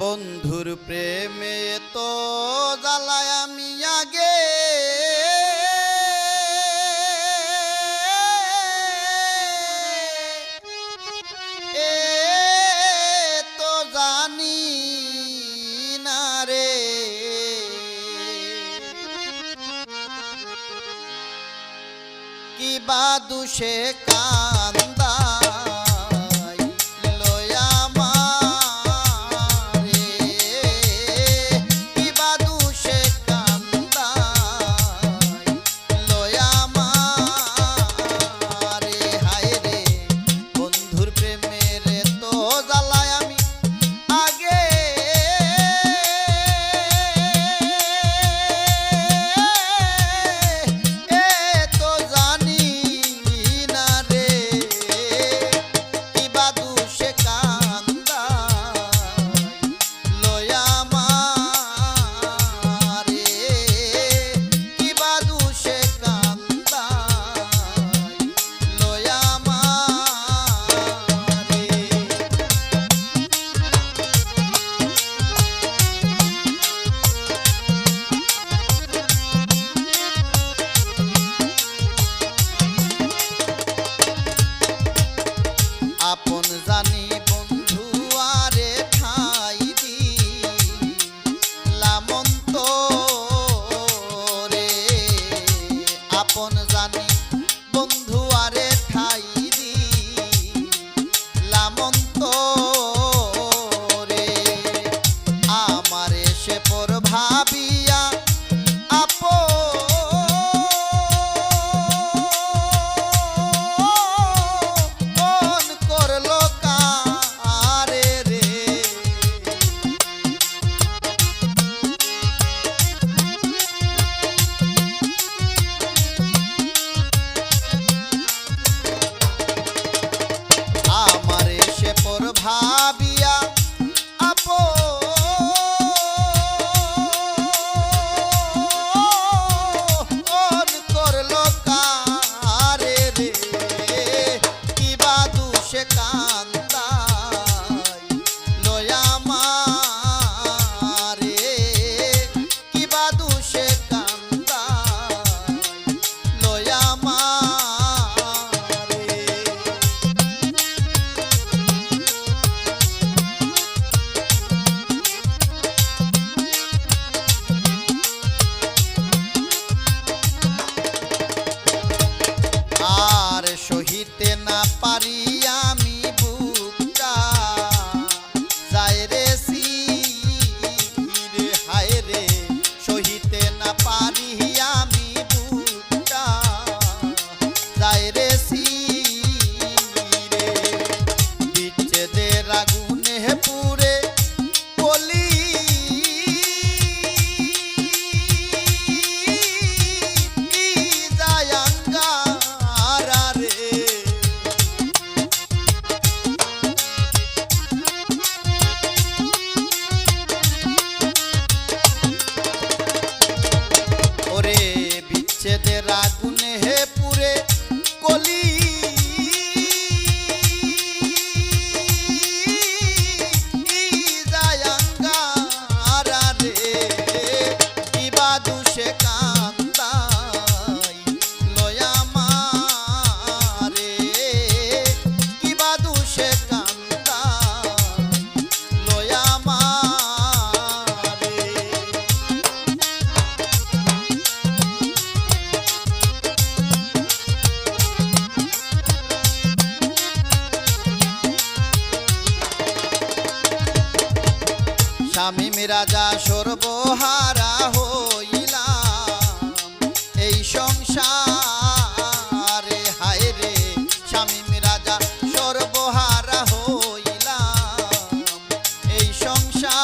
বন্ধুর প্রেমে তো জ্বালায় আমি আগে। বা দুষে কান কার রাতে রাগুন আমি মিরাজা সর্বহারা হইলাম। রে স্বামী মিরাজা সর্বহারা হইলা এই সংসার